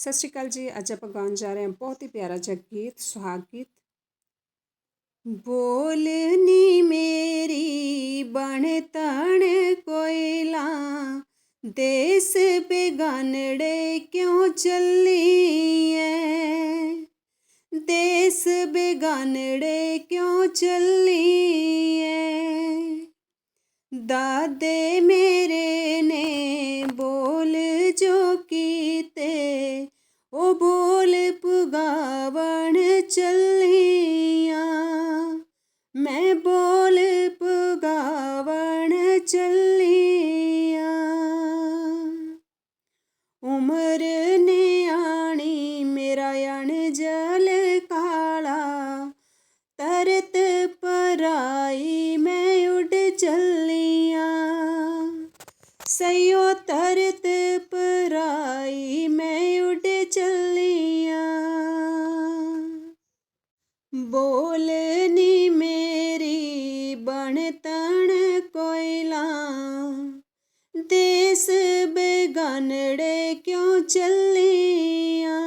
ਸਤਿ ਸ਼੍ਰੀ ਅਕਾਲ ਜੀ ਅੱਜ ਆਪਾਂ ਗਾਉਣ ਜਾ ਰਹੇ ਹਾਂ ਬਹੁਤ ਹੀ ਪਿਆਰਾ ਜਿਹਾ ਗੀਤ ਸੁਹਾਗ ਗੀਤ ਬੋਲਨੀ ਮੇਰੀ ਬਣ ਤਣ ਕੋਇਲਾ ਦੇਸ ਬੇਗਾਨੜੇ ਕਿਉਂ ਚੱਲੀ ਐ ਦੇਸ ਬੇਗਾਨੜੇ ਕਿਉਂ ਚੱਲੀ ਐ ਦਾਦੇ ਮੇਰੇ ਨੇ ਬੋਲ ਜੋ ਕੀਤੇ, ਉਹ ਬੋਲ ਪੁਗਾਵਣ ਚੱਲੀਆਂ। ਮੈਂ ਬੋਲ ਪੁਗਾਵਣ ਚੱਲੀਆਂ। ਉਮਰ ਨਿਆਣੀ ਮੇਰਾ ਅਣ ਜਲ ਕਾਲਾ, ਤਰਤ ਪਰਾਈ ਮੈਂ ਉੱਡ ਚੱਲੀਆਂ। ਸਈਓ ਬੋਲਨੀ ਮੇਰੀ ਬਣ ਤਣ ਕੋਇਲਾ ਦੇਸ ਬੇਗਾਨੜੇ ਕਿਉਂ ਚੱਲੀਆਂ?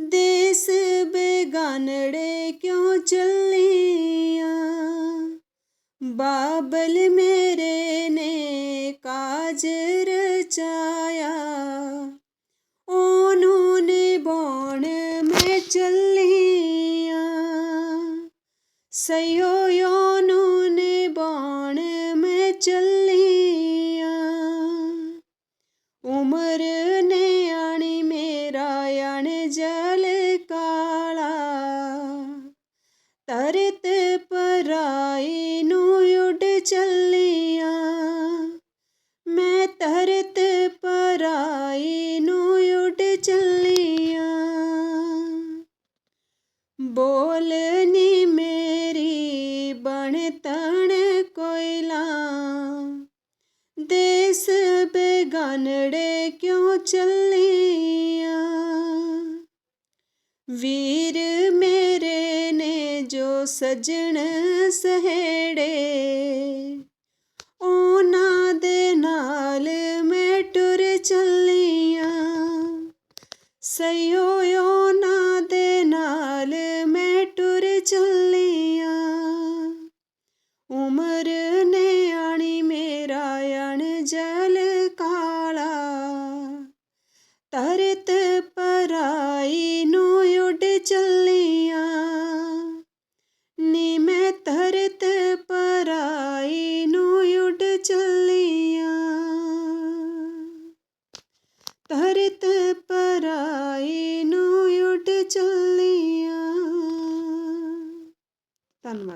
ਦੇਸ ਬੇਗਾਨੜੇ ਕਿਉਂ ਚੱਲੀਆਂ? ਬਾਬਲ ਮੇਰੇ ਨੇ ਕਾਜ ਸਈਓ ਨੂੰ ਨਿਭਾਉਣ ਮੈਂ ਚੱਲੀਆਂ। ਉਮਰ ਨੇ ਆਣੀ ਮੇਰਾ ਅਣ ਜਲ ਕਾਲਾ। ਤਰਤ ਪਰਾਈ ਨੂੰ ਉੱਡ ਚੱਲੀਆਂ। ਮੈਂ ਤਰਤ ਪਰਾਈ ਨੂੰ ਉੱਡ ਚੱਲੀਆਂ। ਬੋਲਨੀ ਚੱਲੀਆਂ। ਵੀਰ ਮੇਰੇ ਨੇ ਜੋ ਸਜਣ ਸਹੇੜੇ ਉਹਨਾਂ ਦੇ ਨਾਲ ਮੈਂ ਟੁਰ ਚੱਲੀਆਂ। ਸਈਓ ਨੂੰ